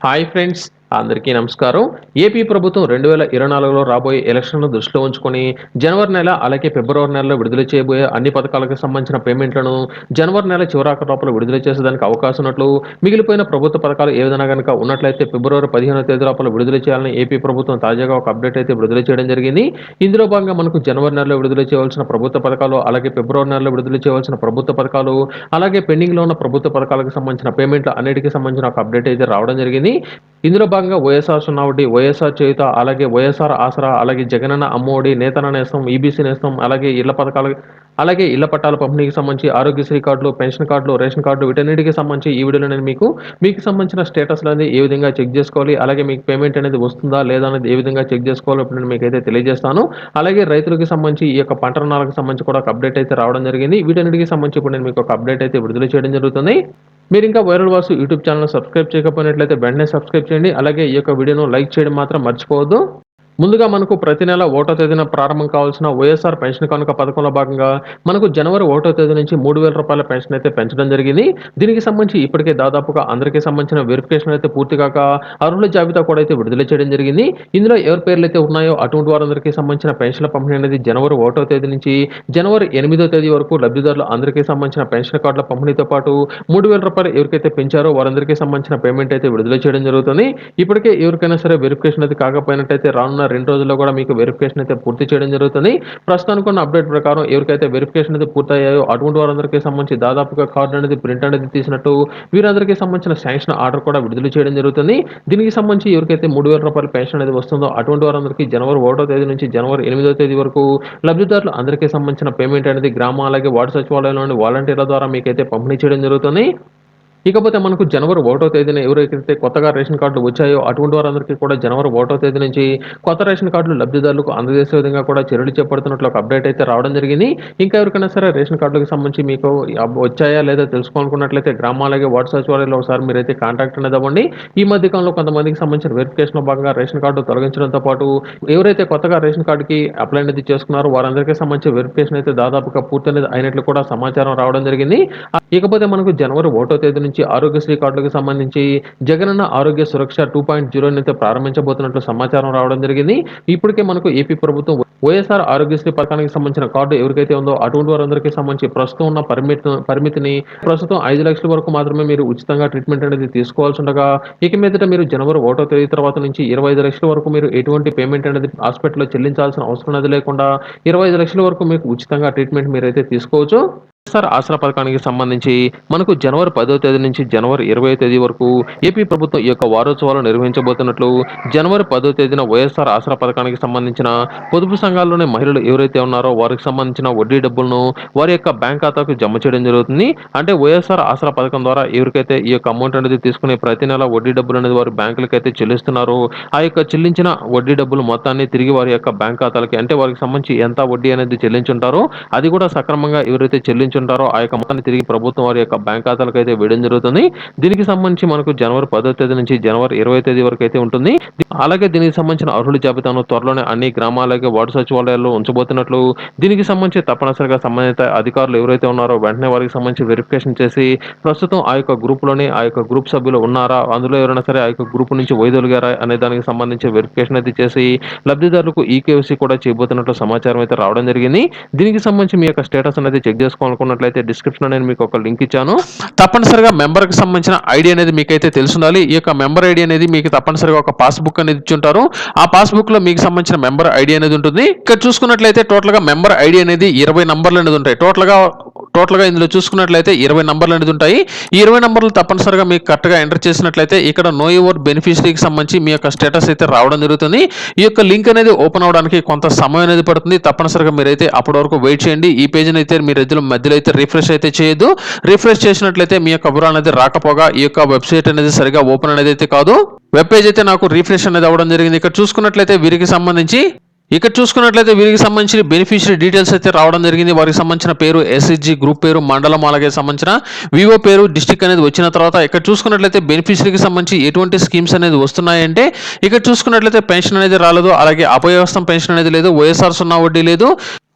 Hi friends అందరికీ నమస్కారం. AP ప్రభుత్వం రెండు వేల ఇరవై నాలుగులో రాబోయే ఎలక్షన్లు దృష్టిలో ఉంచుకొని జనవరి నెల అలాగే ఫిబ్రవరి నెలలో విడుదల చేయబోయే అన్ని పథకాలకు సంబంధించిన పేమెంట్లను జనవరి నెల చివరాక లోపల విడుదల చేసేదానికి అవకాశం ఉన్నట్లు మిగిలిపోయిన ప్రభుత్వ పథకాలు ఏ విధంగా కనుక ఉన్నట్లయితే ఫిబ్రవరి పదిహేనో తేదీ లోపల విడుదల చేయాలని ఏపీ ప్రభుత్వం తాజాగా ఒక అప్డేట్ అయితే విడుదల చేయడం జరిగింది. ఇందులో భాగంగా మనకు జనవరి నెలలో విడుదల చేయవలసిన ప్రభుత్వ పథకాలు అలాగే ఫిబ్రవరి నెలలో విడుదల చేయవలసిన ప్రభుత్వ పథకాలు అలాగే పెండింగ్లో ఉన్న ప్రభుత్వ పథకాలకు సంబంధించిన పేమెంట్లు అన్నిటికీ సంబంధించిన ఒక అప్డేట్ అయితే రావడం జరిగింది. ఇందులో భాగంగా వైఎస్ఆర్ సున్నావటి వైఎస్ఆర్ చేయుత అలాగే వైఎస్ఆర్ ఆసరా అలాగే జగనన్న అమ్మఒడి నేతన నేస్తం ఈబీసీ నేస్తం అలాగే ఇళ్ళ పథకాలు అలాగే ఇళ్ళ పట్టాల పంపిణీకి సంబంధించి ఆరోగ్యశ్రీ కార్డులు పెన్షన్ కార్డులు రేషన్ కార్డులు వీటన్నిటికి సంబంధించి ఈ వీడియోలో నేను మీకు మీకు సంబంధించిన స్టేటస్ అనేది ఏ విధంగా చెక్ చేసుకోవాలి అలాగే మీకు పేమెంట్ అనేది వస్తుందా లేదా అనేది ఏ విధంగా చెక్ చేసుకోవాలి ఇప్పుడు నేను మీకు అయితే తెలియజేస్తాను. అలాగే రైతులకు సంబంధించి ఈ యొక్క పంట రుణాలకు సంబంధించి కూడా ఒక అప్డేట్ అయితే రావడం జరిగింది. వీటన్నిటికి సంబంధించి ఇప్పుడు నేను మీకు ఒక అప్డేట్ అయితే విడుదల చేయడం జరుగుతుంది. మీరు ఇంకా viral Vasu YouTube channel subscribe చేయకపోయినట్లయితే వెంటనే సబ్స్క్రైబ్ చేయండి. అలాగే ఈ యొక్క వీడియోను లైక్ చేయడం మాత్రం మర్చిపోవద్దు. ముందుగా మనకు ప్రతి నెల ఓటో తేదీన ప్రారంభం కావాల్సిన వైఎస్ఆర్ పెన్షన్ కనుక పథకంలో భాగంగా మనకు జనవరి ఓటో తేదీ నుంచి మూడు వేల రూపాయల పెన్షన్ అయితే పెంచడం జరిగింది. దీనికి సంబంధించి ఇప్పటికే దాదాపుగా అందరికీ సంబంధించిన వెరిఫికేషన్ అయితే పూర్తి కాక అర్హుల జాబితా కూడా అయితే విడుదల చేయడం జరిగింది. ఇందులో ఎవరి పేర్లు అయితే ఉన్నాయో అటువంటి వారందరికీ సంబంధించిన పెన్షన్ల పంపిణీ అనేది జనవరి ఒకటో తేదీ నుంచి జనవరి ఎనిమిదో తేదీ వరకు లబ్ధిదారులు అందరికీ సంబంధించిన పెన్షన్ కార్డుల పంపిణీతో పాటు మూడు వేల రూపాయలు ఎవరికైతే పెంచారో వారందరికీ సంబంధించిన పేమెంట్ అయితే విడుదల చేయడం జరుగుతుంది. ఇప్పటికే ఎవరికైనా సరే వెరిఫికేషన్ అయితే కాకపోయినట్టయితే రానున్న రెండు రోజుల్లో కూడా మీకు వెరిఫికేషన్ అయితే పూర్తి చేయడం జరుగుతుంది. ప్రస్తుతానికి ఉన్న అప్డేట్ ప్రకారం ఎవరికైతే వెరిఫికేషన్ అయితే పూర్తయ్యాయో అటువంటి వారందరికీ సంబంధించి దాదాపుగా కార్డు అనేది ప్రింట్ అనేది తీసినట్టు వీరందరికీ సంబంధించిన శాంక్షన్ ఆర్డర్ కూడా విడుదల చేయడం జరుగుతుంది. దీనికి సంబంధించి ఎవరికైతే మూడు వేల రూపాయల పెన్షన్ అనేది వస్తుందో అటువంటి వారందరికీ జనవరి ఒకటో తేదీ నుంచి జనవరి ఎనిమిదో తేదీ వరకు లబ్ధిదారులు అందరికీ సంబంధించిన పేమెంట్ అనేది గ్రామ అలాగే వార్డు సచివాలయంలోని వాలంటీర్ల ద్వారా మీకైతే పంపిణీ చేయడం జరుగుతుంది. ఇకపోతే మనకు జనవరి ఒకటో తేదీన ఎవరైతే కొత్తగా రేషన్ కార్డులు వచ్చాయో అటువంటి వారందరికీ కూడా జనవరి ఒకటో తేదీ నుంచి కొత్త రేషన్ కార్డులు లబ్ధిదారులకు అందజేసే విధంగా కూడా చర్యలు చేపడుతున్నట్లు ఒక అప్డేట్ అయితే రావడం జరిగింది. ఇంకా ఎవరికైనా సరే రేషన్ కార్డులకు సంబంధించి మీకు వచ్చాయా లేదా తెలుసుకోవాలనుకున్నట్లయితే గ్రామాలకే వార్డు సచివాలయంలో ఒకసారి మీరైతే కాంటాక్ట్ అనేది అవ్వండి. ఈ మధ్య కాలంలో కొంతమందికి సంబంధించిన వెరిఫికేషన్ భాగంగా రేషన్ కార్డు తొలగించడంతో పాటు ఎవరైతే కొత్తగా రేషన్ కార్డుకి అప్లై అనేది చేసుకున్నారో వారందరికీ సంబంధించి వెరిఫికేషన్ అయితే దాదాపుగా పూర్తి అనేది అయినట్లు కూడా సమాచారం రావడం జరిగింది. ఇకపోతే మనకు జనవరి ఒకటో తేదీ సంబంధించి ఆరోగ్యశ్రీ కార్డులకు సంబంధించి జగనన్న ఆరోగ్య సురక్ష టూ పాయింట్ జీరో అయితే ప్రారంభించబోతున్నట్లు సమాచారం రావడం జరిగింది. ఇప్పటికే మనకు ఏపీ ప్రభుత్వం వైఎస్ఆర్ ఆరోగ్యశ్రీ పథకానికి సంబంధించిన కార్డు ఎవరికైతే ఉందో అటువంటి వారందరికీ సంబంధించి ప్రస్తుతం ఉన్న పరిమితి పరిమితిని ప్రస్తుతం ఐదు లక్షల వరకు మాత్రమే మీరు ఉచితంగా ట్రీట్మెంట్ అనేది తీసుకోవాల్సి ఉండగా ఇక మీదట మీరు జనవరి ఒకటో తేదీ తర్వాత నుంచి ఇరవై ఐదు లక్షల వరకు మీరు ఎటువంటి పేమెంట్ అనేది హాస్పిటల్లో చెల్లించాల్సిన అవసరం అనేది లేకుండా ఇరవై ఐదు లక్షల వరకు మీకు ఉచితంగా ట్రీట్మెంట్ మీరైతే తీసుకోవచ్చు. వైఎస్ఆర్ ఆసరా పథకానికి సంబంధించి మనకు జనవరి పదో తేదీ నుంచి జనవరి ఇరవై తేదీ వరకు ఏపీ ప్రభుత్వం ఈ యొక్క వారోత్సవాలు నిర్వహించబోతున్నట్లు జనవరి పదో తేదీన వైఎస్ఆర్ ఆసరా పథకానికి సంబంధించిన పొదుపు సంఘాల్లోని మహిళలు ఎవరైతే ఉన్నారో వారికి సంబంధించిన వడ్డీ డబ్బులను వారి యొక్క బ్యాంక్ ఖాతాకు జమ చేయడం జరుగుతుంది. అంటే వైఎస్ఆర్ ఆసరా పథకం ద్వారా ఎవరికైతే ఈ యొక్క అమౌంట్ అనేది తీసుకుని ప్రతి నెల వడ్డీ డబ్బులు అనేది వారు బ్యాంకులకు అయితే చెల్లిస్తున్నారు ఆ యొక్క చెల్లించిన వడ్డీ డబ్బులు మొత్తాన్ని తిరిగి వారి యొక్క బ్యాంక్ ఖాతాలకి అంటే వారికి సంబంధించి ఎంత వడ్డీ అనేది చెల్లించుంటారో అది కూడా సక్రమంగా ఎవరైతే చెల్లించుంటారో ఆ యొక్క మొత్తాన్ని తిరిగి ప్రభుత్వం వారి యొక్క బ్యాంక్ ఖాతాలకు అయితే వేయడం జరుగుతుంది. దీనికి సంబంధించి మనకు జనవరి పదో తేదీ నుంచి జనవరి ఇరవై తేదీ వరకు అయితే ఉంటుంది. అలాగే దీనికి సంబంధించిన అర్హుల జాబితాను త్వరలోనే అన్ని గ్రామాలకి వార్డు సచివాలయాల్లో ఉంచబోతున్నట్లు దీనికి సంబంధించి తప్పనిసరిగా సంబంధిత అధికారులు ఎవరైతే ఉన్నారో వెంటనే వారికి సంబంధించి వెరిఫికేషన్ చేసి ప్రస్తుతం ఆ యొక్క గ్రూప్లోనే ఆ యొక్క గ్రూప్ సభ్యులు ఉన్నారా అందులో ఎవరైనా సరే ఆ యొక్క గ్రూప్ నుంచి వైదొలిగారా అనే దానికి సంబంధించి వెరిఫికేషన్ అయితే చేసి లబ్ధిదారులకు ఈకేవసీ కూడా చేయబోతున్నట్లు సమాచారం అయితే రావడం జరిగింది. దీనికి సంబంధించి మీ యొక్క స్టేటస్ అనేది చెక్ చేసుకోవాలి చేసుకోవాలనుకున్నట్లయితే డిస్క్రిప్షన్ నేను మీకు ఒక లింక్ ఇచ్చాను. తప్పనిసరిగా మెంబర్కి సంబంధించిన ఐడి అనేది మీకైతే తెలుసుండాలి. ఈ యొక్క మెంబర్ ఐడి అనేది మీకు తప్పనిసరిగా ఒక పాస్బుక్ అనేది ఇచ్చి ఉంటారు ఆ పాస్బుక్లో మీకు సంబంధించిన మెంబర్ ఐడి అనేది ఉంటుంది. ఇక్కడ చూసుకున్నట్లయితే టోటల్గా మెంబర్ ఐడి అనేది ఇరవై నంబర్లు అనేది ఉంటాయి. టోటల్ టోటల్గా ఇందులో చూసుకున్నట్లయితే ఇరవై నంబర్లు అనేది ఉంటాయి. ఈ ఇరవై నంబర్లు తప్పనిసరిగా మీకు కరెక్ట్గా ఎంటర్ చేసినట్లయితే ఇక్కడ నో యువర్ బెనిఫిషరీకి సంబంధించి మీ యొక్క స్టేటస్ అయితే రావడం జరుగుతుంది. ఈ యొక్క లింక్ అనేది ఓపెన్ అవడానికి కొంత సమయం అనేది పడుతుంది. తప్పనిసరిగా మీరైతే అప్పటి వరకు వెయిట్ చేయండి. ఈ పేజ్ని అయితే మీరు ఎద్దుల మధ్యలో అయితే రిఫ్రెష్ అయితే చేయొద్దు. రిఫ్రెష్ చేసినట్లయితే మీ యొక్క వివరాలు అనేది రాకపోగా ఈ యొక్క వెబ్సైట్ అనేది సరిగా ఓపెన్ అనేది అయితే కాదు. వెబ్ పేజ్ అయితే నాకు రిఫ్రెష్ అనేది అవ్వడం జరిగింది. ఇక్కడ చూసుకున్నట్లయితే వీరికి సంబంధించి ఇక్కడ చూసుకున్నట్లయితే వీరికి సంబంధించిన బెనిఫిషియరీ డీటెయిల్స్ అయితే రావడం జరిగింది. వారికి సంబంధించిన పేరు ఎస్ఎస్జి గ్రూప్ పేరు మండలం అలాగే సంబంధించిన వివో పేరు డిస్టిక్ అనేది వచ్చిన తర్వాత ఇక్కడ చూసుకున్నట్లయితే బెనిఫిషరీకి సంబంధించి ఎటువంటి స్కీమ్స్ అనేది వస్తున్నాయంటే ఇక్కడ చూసుకున్నట్లయితే పెన్షన్ అనేది రాలేదు. అలాగే అపవ్యవస్థం పెన్షన్ అనేది లేదు. వైఎస్ఆర్ సున్నా వడ్డీ లేదు.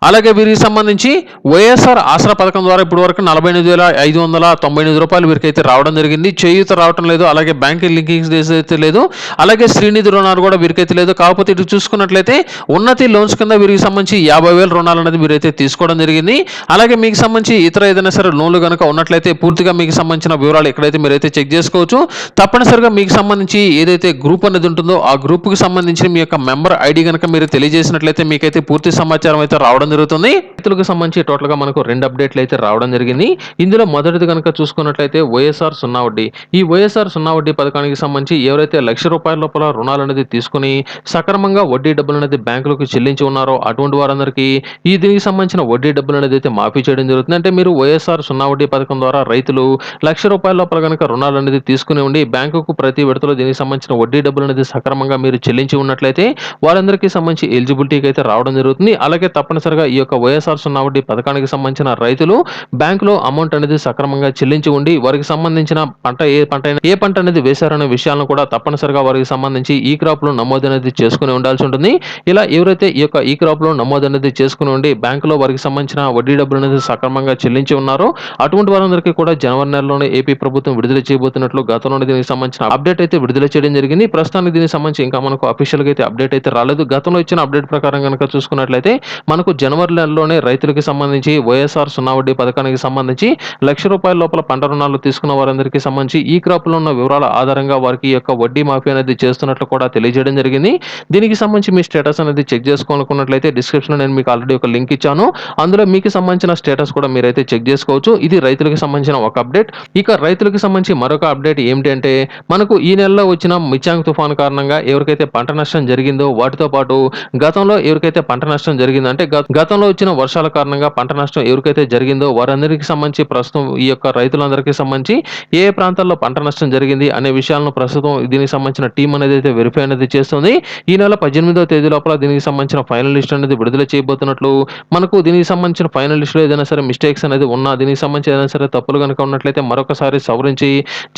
అలాగే వీరికి సంబంధించి వైఎస్ఆర్ ఆసరా పథకం ద్వారా ఇప్పటి వరకు నలభై ఎనిమిది వేల ఐదు వందల తొంభై ఎనిమిది రూపాయలు వీరికైతే రావడం జరిగింది. చేయూత రావడం లేదు అలాగే బ్యాంక్ లింకింగ్స్ అయితే లేదు అలాగే శ్రీనిధి రుణాలు కూడా వీరికైతే లేదు. కాకపోతే ఇటు చూసుకున్నట్లయితే ఉన్నతి లోన్స్ కింద వీరికి సంబంధించి యాభై వేల రుణాలు అనేది మీరైతే తీసుకోవడం జరిగింది. అలాగే మీకు సంబంధించి ఇతర ఏదైనా సరే లోన్లు కనుక ఉన్నట్లయితే పూర్తిగా మీకు సంబంధించిన వివరాలు ఎక్కడైతే మీరైతే చెక్ చేసుకోవచ్చు. తప్పనిసరిగా మీకు సంబంధించి ఏదైతే గ్రూప్ అనేది ఉంటుందో ఆ గ్రూప్కి సంబంధించిన మీ యొక్క మెంబర్ ఐడి కనుక మీరు తెలియజేసినట్లయితే మీకైతే పూర్తి సమాచారం అయితే రావడం జరుగుతుంది. రైతులకు సంబంధించి టోటల్గా మనకు రెండు అప్డేట్లు అయితే రావడం జరిగింది. ఇందులో మొదటిది కనుక చూసుకున్నట్లయితే వైఎస్ఆర్ సున్నా వడ్డీ ఈ వైఎస్ఆర్ సున్నా వడ్డీ పథకానికి సంబంధించి ఎవరైతే లక్ష రూపాయల లోపల రుణాలు అనేది తీసుకుని సక్రమంగా వడ్డీ డబ్బులు అనేది బ్యాంకులకు చెల్లించి ఉన్నారో అటువంటి వారందరికీ ఈ దీనికి సంబంధించిన వడ్డీ డబ్బులు అనేది అయితే మాఫీ చేయడం జరుగుతుంది. అంటే మీరు వైఎస్ఆర్ సున్నా వడ్డీ పథకం ద్వారా రైతులు లక్ష రూపాయల లోపల కనుక రుణాలు అనేది తీసుకుని ఉండి బ్యాంకుకు ప్రతి విడతలో దీనికి సంబంధించిన వడ్డీ డబ్బులు అనేది సక్రమంగా మీరు చెల్లించి ఉన్నట్లయితే వారందరికీ సంబంధించి ఎలిజిబిలిటీకి అయితే రావడం జరుగుతుంది. అలాగే తప్పనిసరిగా ఈ యొక్క వైఎస్ఆర్ సున్నా వడ్డీ పథకానికి సంబంధించిన రైతులు బ్యాంకులో అమౌంట్ అనేది సక్రమంగా చెల్లించి ఉండి వారికి సంబంధించిన పంట ఏ పంట అయినా- ఏ పంట అనేది వేశారనే విషయాలను కూడా తప్పనిసరిగా వారికి సంబంధించి ఈ క్రాప్లో నమోదు అనేది చేసుకుని ఉండాల్సి ఉంటుంది. ఇలా ఎవరైతే ఈ యొక్క ఈ క్రాప్లో నమోదు అనేది చేసుకుని ఉండి బ్యాంకులో వారికి సంబంధించిన వడ్డీ డబ్బులు అనేది సక్రమంగా చెల్లించి ఉన్నారో అటువంటి వారందరికీ కూడా జనవరి నెలలోనే ఏపీ ప్రభుత్వం విడుదల చేయబోతున్నట్లు గతంలోనే దీనికి సంబంధించిన అప్డేట్ అయితే విడుదల చేయడం జరిగింది. ప్రస్తుతానికి దీనికి సంబంధించి ఇంకా మనకు అఫీషియల్గా అయితే అప్డేట్ అయితే రాలేదు. గతంలో ఇచ్చిన అప్డేట్ ప్రకారం కనుక చూసుకున్నట్లయితే మనకు జనవరి నెలలోనే రైతులకు సంబంధించి వైఎస్ఆర్ సున్నా వడ్డీ పథకానికి సంబంధించి లక్ష రూపాయల లోపల పంట రుణాలు తీసుకున్న వారందరికీ సంబంధించి ఈ క్రాప్లో ఉన్న వివరాల ఆధారంగా వారికి యొక్క వడ్డీ మాఫీ అనేది చేస్తున్నట్లు కూడా తెలియజేయడం జరిగింది. దీనికి సంబంధించి మీ స్టేటస్ అనేది చెక్ చేసుకోవాలనుకున్నట్లయితే డిస్క్రిప్షన్లో నేను మీకు ఆల్రెడీ ఒక లింక్ ఇచ్చాను. అందులో మీకు సంబంధించిన స్టేటస్ కూడా మీరైతే చెక్ చేసుకోవచ్చు. ఇది రైతులకు సంబంధించిన ఒక అప్డేట్. ఇక రైతులకు సంబంధించి మరొక అప్డేట్ ఏమిటంటే మనకు ఈ నెలలో వచ్చిన మిచాంగ్ తుఫాన్ కారణంగా ఎవరికైతే పంట నష్టం జరిగిందో వాటితో పాటు గతంలో ఎవరికైతే పంట నష్టం జరిగిందంటే గత- గతంలో వచ్చిన వర్షాల కారణంగా పంట నష్టం ఎవరికైతే జరిగిందో వారందరికీ సంబంధించి ప్రస్తుతం ఈ యొక్క రైతులందరికీ సంబంధించి ఏ ప్రాంతాల్లో పంట నష్టం జరిగింది అనే విషయాలను ప్రస్తుతం దీనికి సంబంధించిన టీం అనేది అయితే వెరిఫై అనేది చేస్తుంది. ఈ నెల పద్దెనిమిదో తేదీ లోపల దీనికి సంబంధించిన ఫైనల్ లిస్ట్ అనేది విడుదల చేయబోతున్నట్లు మనకు దీనికి సంబంధించిన ఫైనల్ లిస్ట్లో ఏదైనా సరే మిస్టేక్స్ అనేది ఉన్నా దీనికి సంబంధించి ఏదైనా సరే తప్పులు కనుక ఉన్నట్లయితే మరొకసారి సవరించి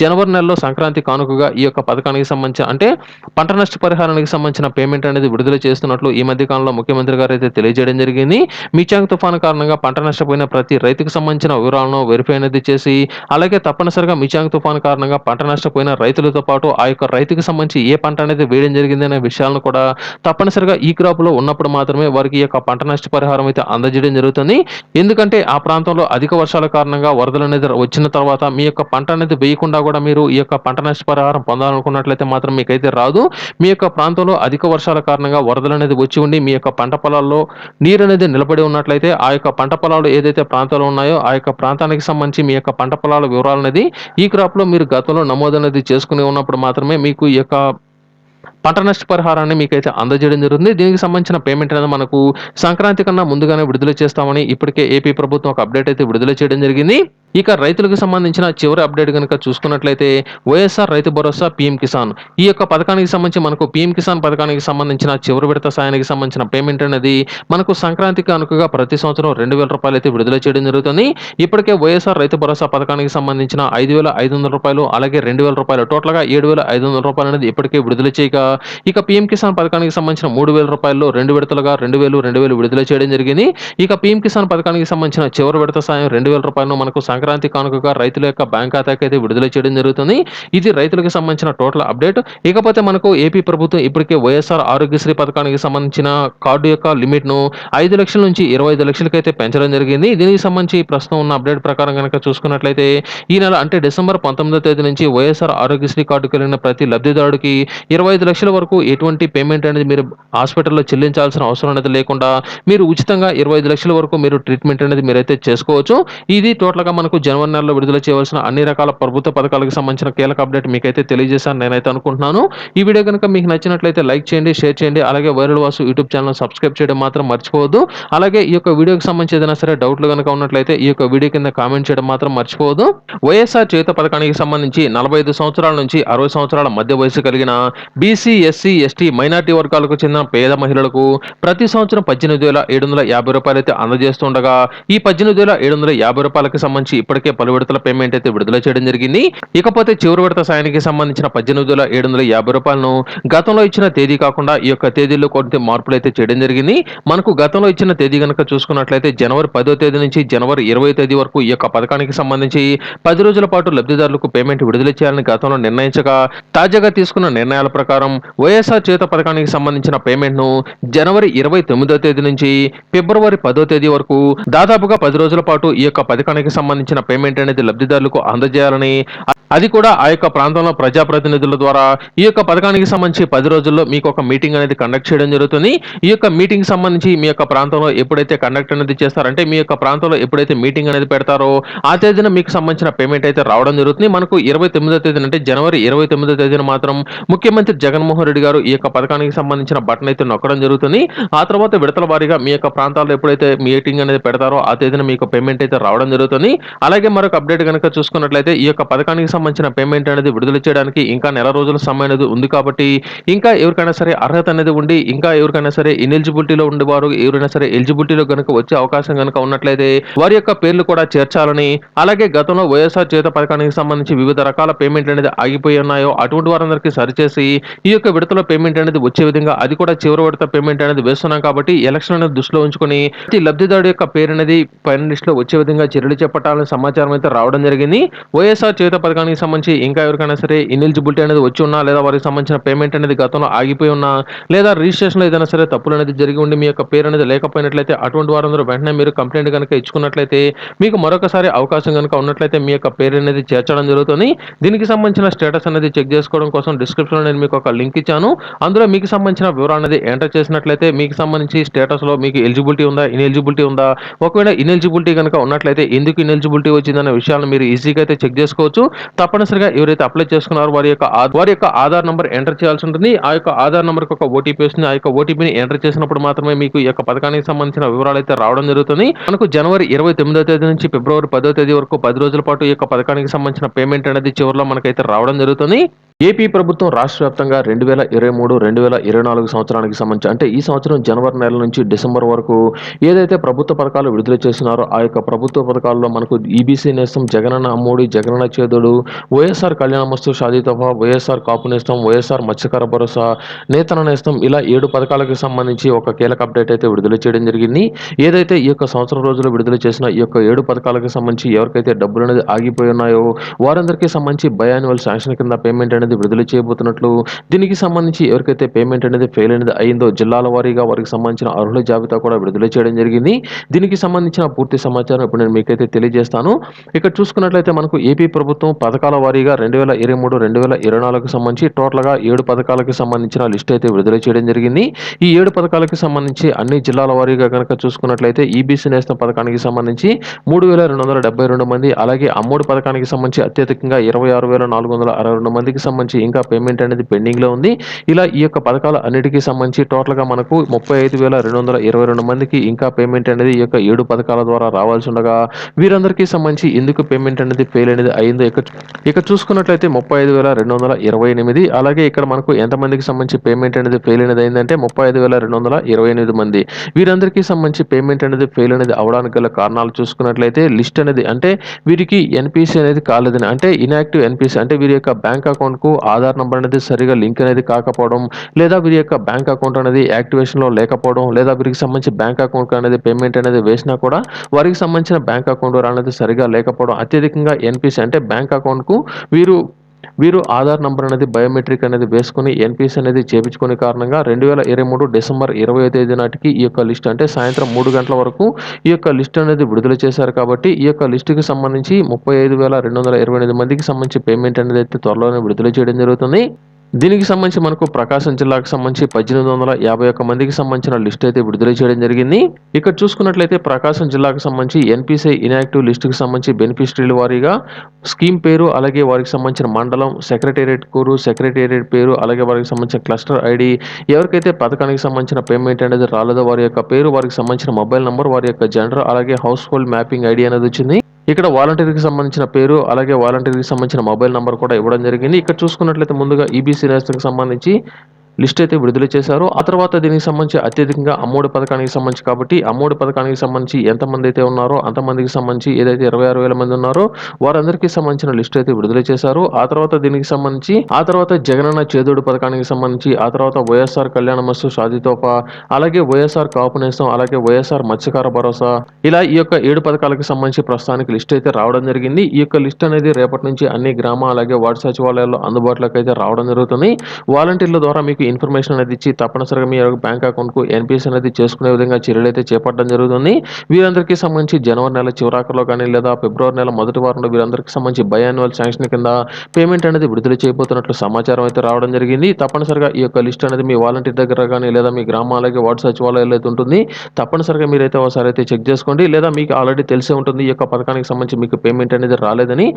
జనవరి నెలలో సంక్రాంతి కానుకగా ఈ యొక్క పథకానికి సంబంధించి అంటే పంట నష్ట పరిహారానికి సంబంధించిన పేమెంట్ అనేది విడుదల చేస్తున్నట్లు ఈ మధ్య కాలంలో ముఖ్యమంత్రి గారు అయితే తెలియజేయడం జరిగింది. మిచాంగ్ తుఫాను కారణంగా పంట నష్టపోయిన ప్రతి రైతుకు సంబంధించిన వివరాలను వెరిఫై అనేది చేసి అలాగే తప్పనిసరిగా మిచాంగ్ తుఫాను కారణంగా పంట నష్టపోయిన రైతులతో పాటు ఆ యొక్క రైతుకు సంబంధించి ఏ పంట అనేది వేయడం జరిగింది అనే విషయాలను కూడా తప్పనిసరిగా ఈ క్రాప్లో ఉన్నప్పుడు మాత్రమే వారికి యొక్క పంట నష్ట పరిహారం అయితే అందజేయడం జరుగుతుంది. ఎందుకంటే ఆ ప్రాంతంలో అధిక వర్షాల కారణంగా వరదలు అనేది వచ్చిన తర్వాత మీ యొక్క పంట అనేది వేయకుండా కూడా మీరు ఈ యొక్క పంట నష్ట పరిహారం పొందాలనుకున్నట్లయితే మాత్రం మీకైతే రాదు. మీ యొక్క ప్రాంతంలో అధిక వర్షాల కారణంగా వరదలు అనేది వచ్చి ఉండి మీ యొక్క పంట పొలాల్లో నీరు అనేది నిలబడి ఉన్నట్లయితే ఆ యొక్క పంట పొలాలు ఏదైతే ప్రాంతాలు ఉన్నాయో ఆ యొక్క ప్రాంతానికి సంబంధించి మీ యొక్క పంట పొలాల వివరాలు అనేది ఈ క్రాప్లో మీరు గతంలో నమోదు అనేది చేసుకుని ఉన్నప్పుడు మాత్రమే మీకు ఈ యొక్క పంట నష్ట పరిహారాన్ని మీకైతే అందజేయడం జరుగుతుంది. దీనికి సంబంధించిన పేమెంట్ అనేది మనకు సంక్రాంతి కన్నా ముందుగానే విడుదల చేస్తామని ఇప్పటికే ఏపీ ప్రభుత్వం ఒక అప్డేట్ అయితే విడుదల చేయడం జరిగింది. ఇక రైతులకు సంబంధించిన చివరి అప్డేట్ కనుక చూసుకున్నట్లయితే వైఎస్ఆర్ రైతు భరోసా పీఎం కిసాన్. ఈ యొక్క పథకానికి సంబంధించి మనకు పీఎం కిసాన్ పథకానికి సంబంధించిన చివరి విడత సాయానికి సంబంధించిన పేమెంట్ అనేది మనకు సంక్రాంతికి అనుకగా ప్రతి సంవత్సరం రెండు వేల రూపాయలు అయితే విడుదల చేయడం జరుగుతుంది. ఇప్పటికే వైఎస్ఆర్ రైతు భరోసా పథకానికి సంబంధించిన ఐదు వేల ఐదు వందల రూపాయలు అలాగే రెండు వేల రూపాయలు టోటల్గా ఏడు వేల ఐదు వందల రూపాయలు అనేది ఇప్పటికే విడుదల చేయగా ఇక పీఎం కిసాన్ పథకానికి సంబంధించిన మూడు వేల రూపాయల్లో రెండు విడతలుగా రెండు వేలు రెండు వేలు విడుదల చేయడం జరిగింది. ఇక పీఎం కిసాన్ పథకానికి సంబంధించిన చివరి విడత సాయం రెండు వేల రూపాయలను మనకు సంక్రాంతి కానుకగా రైతుల యొక్క బ్యాంక్ ఖాతాకి అయితే విడుదల చేయడం జరుగుతుంది. ఇది రైతులకు సంబంధించిన టోటల్ అప్డేట్. ఇకపోతే మనకు ఏపీ ప్రభుత్వం ఇప్పటికే వైఎస్ఆర్ ఆరోగ్యశ్రీ పథకానికి సంబంధించిన కార్డు యొక్క లిమిట్ను ఐదు లక్షల నుంచి ఇరవై ఐదు లక్షలకైతే పెంచడం జరిగింది. దీనికి సంబంధించి ప్రస్తుతం ఉన్న అప్డేట్ ప్రకారం కనుక చూసుకున్నట్లయితే ఈ నెల అంటే డిసెంబర్ పంతొమ్మిదో తేదీ నుంచి వైఎస్ఆర్ ఆరోగ్యశ్రీ కార్డు కలిగిన ప్రతి లబ్ధిదారుడికి ఇరవై ఐదు లక్షల వరకు ఎటువంటి పేమెంట్ అనేది మీరు హాస్పిటల్లో చెల్లించాల్సిన అవసరం అనేది లేకుండా మీరు ఉచితంగా ఇరవై ఐదు లక్షల వరకు మీరు ట్రీట్మెంట్ అనేది మీరైతే చేసుకోవచ్చు. ఇది టోటల్గా మనకు జనవరి నెలలో విడుదల చేయవలసిన అన్ని రకాల ప్రభుత్వ పథకాలకు సంబంధించిన కీలక అప్డేట్ మీకైతే తెలియజేశాను నేనైతే అనుకుంటున్నాను. ఈ వీడియో కనుక మీకు నచ్చినట్లయితే లైక్ చేయండి షేర్ చేయండి అలాగే viral Vasu YouTube channel subscribe చేయడం మాత్రం మర్చిపోవద్దు. అలాగే ఈ యొక్క వీడియోకి సంబంధించి ఏదైనా సరే డౌట్లు కనుక ఉన్నట్లయితే ఈ యొక్క వీడియో కింద కామెంట్ చేయడం మాత్రం మర్చిపోవద్దు. వైఎస్ఆర్ చేత పథకానికి సంబంధించి నలభై ఐదు సంవత్సరాల నుంచి అరవై సంవత్సరాల మధ్య వయసు కలిగిన బీసీ ఎస్సీ ఎస్టీ మైనార్టీ వర్గాలకు చెందిన పేద మహిళలకు ప్రతి సంవత్సరం పద్దెనిమిది వేల ఏడు వందల యాభై రూపాయలు అయితే అందజేస్తుండగా ఈ పద్దెనిమిది వేల ఏడు వందల యాభై రూపాయలకి సంబంధించి ఇప్పటికే పలు విడతల పేమెంట్ అయితే విడుదల చేయడం జరిగింది. ఇకపోతే చివరి విడత సాయానికి సంబంధించిన పద్దెనిమిది వేల ఏడు వందల యాభై రూపాయలను గతంలో ఇచ్చిన తేదీ కాకుండా ఈ యొక్క తేదీలో కొన్ని మార్పులు అయితే చేయడం జరిగింది. మనకు గతంలో ఇచ్చిన తేదీ కనుక చూసుకున్నట్లయితే జనవరి పదో తేదీ నుంచి జనవరి ఇరవై తేదీ వరకు ఈ యొక్క పథకానికి సంబంధించి పది రోజుల పాటు లబ్ధిదారులకు పేమెంట్ విడుదల చేయాలని గతంలో నిర్ణయించగా తాజాగా తీసుకున్న నిర్ణయాల ప్రకారం వైఎస్ఆర్ చేత పథకానికి సంబంధించిన పేమెంట్ను జనవరి ఇరవై తొమ్మిదో తేదీ నుంచి ఫిబ్రవరి పదో తేదీ వరకు దాదాపుగా పది రోజుల పాటు ఈ యొక్క పథకానికి సంబంధించిన పేమెంట్ అనేది లబ్ధిదారులకు అందజేయాలని అది కూడా ఆ యొక్క ప్రాంతంలో ప్రజాప్రతినిధుల ద్వారా ఈ యొక్క పథకానికి సంబంధించి పది రోజుల్లో మీకు ఒక మీటింగ్ అనేది కండక్ట్ చేయడం జరుగుతుంది. ఈ యొక్క మీటింగ్ సంబంధించి మీ యొక్క ప్రాంతంలో ఎప్పుడైతే కండక్ట్ అనేది చేస్తారంటే మీ యొక్క ప్రాంతంలో ఎప్పుడైతే మీటింగ్ అనేది పెడతారో ఆ తేదీన మీకు సంబంధించిన పేమెంట్ అయితే రావడం జరుగుతుంది. మనకు ఇరవై తొమ్మిదో తేదీన అంటే జనవరి ఇరవై తొమ్మిదో తేదీన మాత్రం ముఖ్యమంత్రి జగన్మోహన్ రెడ్డి గారు ఈ యొక్క పథకానికి సంబంధించిన బటన్ అయితే నొక్కడం జరుగుతుంది. ఆ తర్వాత విడతల వారీగా మీ యొక్క ప్రాంతాల్లో ఎప్పుడైతే మీటింగ్ అనేది పెడతారో ఆ తేదీన మీకు పేమెంట్ అయితే రావడం జరుగుతుంది. అలాగే మరొక అప్డేట్ కనుక చూసుకున్నట్లయితే ఈ యొక్క పథకానికి సంబంధించిన పేమెంట్ అనేది విడుదల చేయడానికి ఇంకా నెల రోజుల సమయం అనేది ఉంది కాబట్టి ఇంకా ఎవరికైనా సరే అర్హత అనేది ఉండి ఇంకా ఎవరికైనా సరే ఇనెలిజిబిలిటీలో ఉండేవారు ఎవరైనా సరే ఎలిజిబిలిటీలో కనుక వచ్చే అవకాశం కనుక ఉన్నట్లయితే వారి యొక్క పేర్లు కూడా చేర్చాలని అలాగే గతంలో వైఎస్ఆర్ చేత పథకానికి సంబంధించి వివిధ రకాల పేమెంట్ అనేది ఆగిపోయి ఉన్నాయో అటువంటి వారందరికీ సరిచేసి ఈ యొక్క విడతలో పేమెంట్ అనేది వచ్చే విధంగా అది కూడా చివరి విడత పేమెంట్ అనేది వేస్తున్నాం కాబట్టి ఎలక్షన్ అనేది దృష్టిలో ఉంచుకొని ప్రతి లబ్ధిదారుడు యొక్క పేరు అనేది పైన లిస్ట్లో వచ్చే విధంగా చర్యలు చేపట్టాలని సమాచారం అయితే రావడం జరిగింది. వైఎస్ఆర్ చేత పథకానికి సంబంధించి ఇంకా ఎవరికైనా సరే ఇనెలిజిబిలిటీ అనేది వచ్చి ఉన్నా లేదా వారికి సంబంధించిన పేమెంట్ అనేది గతంలో ఆగిపోయి ఉన్నా లేదా రిజిస్ట్రేషన్లో ఏదైనా సరే తప్పులు అనేది జరిగి ఉండి మీ యొక్క పేరు అనేది లేకపోయినట్లయితే అటువంటి వారందరూ వెంటనే మీరు కంప్లైంట్ కనుక ఇచ్చుకున్నట్లయితే మీకు మరొకసారి అవకాశం కనుక ఉన్నట్లయితే మీ యొక్క పేరు అనేది చేర్చడం జరుగుతుంది. దీనికి సంబంధించిన స్టేటస్ అనేది చెక్ చేసుకోవడం కోసం డిస్క్రిప్షన్లో నేను మీకు ఒక లింక్ ఇచ్చాను. అందులో మీకు సంబంధించిన వివరాలు అనేది ఎంటర్ చేసినట్లయితే మీకు సంబంధించి స్టేటస్లో మీకు ఎలిజిబిలిటీ ఉందా ఇనెలిజిబిలిటీ ఉందా ఒకవేళ ఇనెలిజిబిలిటీ కనుక ఉన్నట్లయితే ఎందుకు ఇనెలిజిబిలిటీ వచ్చిందనే విషయాలను మీరు ఈజీగా అయితే చెక్ చేసుకోవచ్చు. తప్పనిసరిగా ఎవరైతే అప్లై చేసుకున్నారో వారి యొక్క ఆ- వారి యొక్క ఆధార్ నంబర్ ఎంటర్ చేయాల్సి ఉంటుంది. ఆ యొక్క ఆధార్ నంబర్కి ఒక ఓటీపీ వస్తుంది. ఆ యొక్క ఓటీపీని ఎంటర్ చేసినప్పుడు మాత్రమే మీకు ఈ యొక్క పథకానికి సంబంధించిన వివరాలు అయితే రావడం జరుగుతుంది. మనకు జనవరి ఇరవై తొమ్మిదో తేదీ నుంచి ఫిబ్రవరి పదో తేదీ వరకు పది రోజుల పాటు ఈ యొక్క పథకానికి సంబంధించిన పేమెంట్ అనేది చివరిలో మనకైతే రావడం జరుగుతుంది. ఏపీ ప్రభుత్వం రాష్ట్ర వ్యాప్తంగా రెండు వేల ఇరవై మూడు రెండు వేల ఇరవై నాలుగు సంవత్సరానికి సంబంధించి అంటే ఈ సంవత్సరం జనవరి నెల నుంచి డిసెంబర్ వరకు ఏదైతే ప్రభుత్వ పథకాలు విడుదల చేస్తున్నారో ఆ యొక్క ప్రభుత్వ పథకాల్లో మనకు ఈబీసీ నేస్తం జగనన్న అమ్మోడి జగనన్న చేదుడు వైఎస్ఆర్ కళ్యాణమస్తు షాదీతోఫా వైఎస్ఆర్ కాపు నేస్తం వైఎస్ఆర్ మత్స్యకార భరోసా నేతన నేస్తం ఇలా ఏడు పథకాలకు సంబంధించి ఒక కీలక అప్డేట్ అయితే విడుదల చేయడం జరిగింది. ఏదైతే ఈ యొక్క సంవత్సరం రోజులు విడుదల చేసిన ఈ యొక్క ఏడు పథకాలకు సంబంధించి ఎవరికైతే డబ్బులు అనేది ఆగిపోయి ఉన్నాయో వారందరికీ సంబంధించి బయాన్యువల్ శాంక్షన్ కింద పేమెంట్ అనేది విడుదల చేయబోతున్నట్లు దీనికి సంబంధించి ఎవరికైతే పేమెంట్ అనేది ఫెయిల్ అనేది అయిందో జిల్లాల వారీగా వారికి సంబంధించిన అర్హుల జాబితా కూడా విడుదల చేయడం జరిగింది. దీనికి సంబంధించిన పూర్తి సమాచారం ఇప్పుడు నేను మీకైతే తెలియజేస్తాను. ఇక్కడ చూసుకున్నట్లయితే మనకు ఏపీ ప్రభుత్వం పథకాల వారీగా రెండు వేల ఇరవై మూడు రెండు వేల ఇరవై నాలుగుకు సంబంధించి టోటల్గా ఏడు పథకాలకు సంబంధించిన లిస్ట్ అయితే విడుదల చేయడం జరిగింది. ఈ ఏడు పథకాలకు సంబంధించి అన్ని జిల్లాల వారీగా కనుక చూసుకున్నట్లయితే ఈబీసీ నేస్తం పథకానికి సంబంధించి మూడు వేల రెండు వందల డెబ్బై రెండు మంది అలాగే అమ్మోడు పథకానికి సంబంధించి అత్యధికంగా ఇరవై ఆరు వేల నాలుగు వందల అరవై రెండు మందికి సంబంధించి ఇంకా పేమెంట్ అనేది పెండింగ్లో ఉంది. ఇలా ఈ యొక్క పథకాల అన్నిటికీ సంబంధించి టోటల్గా మనకు ముప్పై ఐదు వేల రెండు వందల ఇరవై రెండు మందికి ఇంకా పేమెంట్ అనేది ఈ యొక్క ఏడు పథకాల ద్వారా రావాల్సి ఉండగా వీరందరికీ సంబంధించి ఎందుకు పేమెంట్ అనేది ఫెయిల్ అనేది అయిందో ఇక్కడ ఇక చూసుకున్నట్లయితే ముప్పై ఐదు వేల రెండు వందల ఇరవై ఎనిమిది అలాగే ఇక్కడ మనకు ఎంతమందికి సంబంధించి పేమెంట్ అనేది ఫెయిల్ అనేది అయిందంటే ముప్పై ఐదు వేల రెండు వందల ఇరవై ఎనిమిది మంది. వీరందరికీ సంబంధించి పేమెంట్ అనేది ఫెయిల్ అనేది అవడానికి గల కారణాలు చూసుకున్నట్లయితే లిస్ట్ అనేది అంటే వీరికి ఎన్పిసి అనేది కాలేదని అంటే ఇన్యాక్టివ్ ఎన్పిసి అంటే వీరి యొక్క బ్యాంక్ అకౌంట్ కు ఆధార్ నంబర్ అనేది సరిగా లింక్ అనేది కాకపోవడం లేదా వీరి యొక్క బ్యాంక్ అకౌంట్ అనేది యాక్టివేషన్లో లేకపోవడం లేదా వీరికి సంబంధించి బ్యాంక్ అకౌంట్ అనేది పేమెంట్ అనేది వేసినా కూడా వారికి సంబంధించిన బ్యాంక్ అకౌంట్ అనేది సరిగా లేకపోవడం అత్యధికంగా ఎన్పిసి అంటే బ్యాంక్ అకౌంట్కు వీరు వీరు ఆధార్ నంబర్ అనేది బయోమెట్రిక్ అనేది వేసుకుని ఎన్పిసి అనేది చేపించుకునే కారణంగా రెండు వేల ఇరవై మూడు డిసెంబర్ ఇరవై తేదీ నాటికి ఈ యొక్క లిస్ట్ అంటే సాయంత్రం మూడు గంటల వరకు ఈ యొక్క లిస్ట్ అనేది విడుదల చేశారు కాబట్టి ఈ యొక్క లిస్టుకి సంబంధించి ముప్పై ఐదు వేల రెండు వందల ఇరవై ఎనిమిది మందికి సంబంధించి పేమెంట్ అనేది అయితే త్వరలోనే విడుదల చేయడం జరుగుతుంది. దీనికి సంబంధించి మనకు ప్రకాశం జిల్లాకు సంబంధించి పద్దెనిమిది వందల యాభై ఒక్క మందికి సంబంధించిన లిస్ట్ అయితే విడుదల చేయడం జరిగింది. ఇక్కడ చూసుకున్నట్లయితే ప్రకాశం జిల్లాకు సంబంధించి ఎన్పిసిఐ ఇన్యాక్టివ్ లిస్టుకు సంబంధించి బెనిఫిషరీల వారీగా స్కీమ్ పేరు అలాగే వారికి సంబంధించిన మండలం సెక్రటేరియట్ కోరు సెక్రటేరియట్ పేరు అలాగే వారికి సంబంధించిన క్లస్టర్ ఐడి ఎవరికైతే పథకానికి సంబంధించిన పేమెంట్ అనేది రాలేదో వారి యొక్క పేరు వారికి సంబంధించిన మొబైల్ నంబర్ వారి యొక్క జెండర్ అలాగే హౌస్ హోల్డ్ మ్యాపింగ్ ఐడి అనేది వచ్చింది. ఇక్కడ వాలంటీర్కి సంబంధించిన పేరు అలాగే వాలంటీర్కి సంబంధించిన మొబైల్ నెంబర్ కూడా ఇవ్వడం జరిగింది. ఇక్కడ చూసుకున్నట్లయితే ముందుగా ఈబీసీ నేస్తంకి సంబంధించి లిస్ట్ అయితే విడుదల చేశారు. ఆ తర్వాత దీనికి సంబంధించి అత్యధికంగా అమ్మోడి పథకానికి సంబంధించి కాబట్టి అమ్మోడు పథకానికి సంబంధించి ఎంతమంది అయితే ఉన్నారో అంతమందికి సంబంధించి ఏదైతే ఇరవై ఆరు వేల మంది ఉన్నారో వారందరికీ సంబంధించిన లిస్ట్ అయితే విడుదల చేశారు. ఆ తర్వాత దీనికి సంబంధించి ఆ తర్వాత జగనన్న చేదోడు పథకానికి సంబంధించి ఆ తర్వాత వైఎస్ఆర్ కళ్యాణ మస్తు షాదీతోపా అలాగే వైఎస్ఆర్ కాపు నేస్తం అలాగే వైఎస్ఆర్ మత్స్యకార భరోసా ఇలా ఈ యొక్క ఏడు పథకాలకు సంబంధించి ప్రస్తుతానికి లిస్ట్ అయితే రావడం జరిగింది. ఈ యొక్క లిస్ట్ అనేది రేపటి నుంచి అన్ని గ్రామ అలాగే వార్డు సచివాలయాల్లో అందుబాటులోకి అయితే రావడం జరుగుతుంది. వాలంటీర్ల ద్వారా మీకు ఇన్ఫర్మేషన్ అనేది ఇచ్చి తప్పనిసరిగా మీ యొక్క బ్యాంక్ అకౌంట్కు ఎన్పిఎస్ అనేది చేసుకునే విధంగా చర్యలు అయితే చేపట్టడం జరుగుతుంది. వీరందరికీ సంబంధించి జనవరి నెల చివరాకలో కానీ లేదా ఫిబ్రవరి నెల మొదటి వారంలో వీరందరికీ సంబంధించి బయాన్యువల్ శాంక్షన్ కింద పేమెంట్ అనేది విడుదల చేయబోతున్నట్లు సమాచారం అయితే రావడం జరిగింది. తప్పనిసరిగా ఈ యొక్క లిస్ట్ అనేది మీ వాలంటీర్ దగ్గర కానీ లేదా మీ గ్రామాలకి వార్డు సచివాలయాల్లో అయితే ఉంటుంది. తప్పనిసరిగా మీరైతే ఒకసారి అయితే చెక్ చేసుకోండి. లేదా మీకు ఆల్రెడీ తెలిసే ఉంటుంది ఈ యొక్క పథకానికి సంబంధించి మీకు పేమెంట్ అనేది రాలేదని.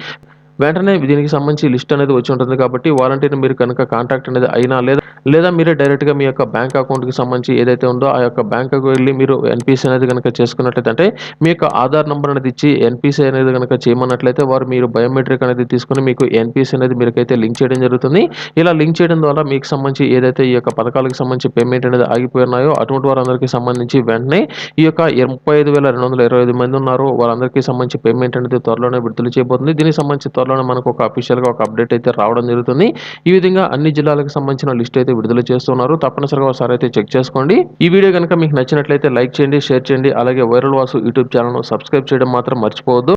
వెంటనే దీనికి సంబంధించి లిస్ట్ అనేది వచ్చి ఉంటుంది కాబట్టి వాలంటీర్ మీరు కనుక కాంటాక్ట్ అనేది అయినా లేదా లేదా మీరే డైరెక్ట్గా మీ యొక్క బ్యాంక్ అకౌంట్కి సంబంధించి ఏదైతే ఉందో ఆ యొక్క బ్యాంకుకు వెళ్ళి మీరు ఎన్పిసి అనేది కనుక చేసుకున్నట్లయితే అంటే మీ యొక్క ఆధార్ నెంబర్ అనేది ఇచ్చి ఎన్పిసి అనేది కనుక చేయమన్నట్లయితే వారు మీరు బయోమెట్రిక్ అనేది తీసుకుని మీకు ఎన్పిసి అనేది మీరుకైతే లింక్ చేయడం జరుగుతుంది. ఇలా లింక్ చేయడం ద్వారా మీకు సంబంధించి ఏదైతే ఈ యొక్క పథకాలకు సంబంధించి పేమెంట్ అనేది ఆగిపోయి ఉన్నాయో అటువంటి వారందరికీ సంబంధించి వెంటనే ఈ యొక్క ముప్పై ఐదు వేల రెండు వందల ఇరవై ఐదు మంది ఉన్నారు. వారందరికీ సంబంధించి పేమెంట్ అనేది త్వరలోనే విడుదల చేయబోతుంది. దీనికి సంబంధించి త్వరలోనే మనకు ఒక అఫీషియల్గా ఒక అప్డేట్ అయితే రావడం జరుగుతుంది. ఈ విధంగా అన్ని జిల్లాలకు సంబంధించిన లిస్ట్ అయితే విడుదల చేస్తున్నారు. తప్పనిసరిగా ఒకసారి అయితే చెక్ చేసుకోండి. ఈ వీడియో కనుక మీకు నచ్చినట్లయితే లైక్ చేయండి షేర్ చేయండి. అలాగే viral Vasu YouTube channel subscribe చేయడం మాత్రం మర్చిపోవద్దు.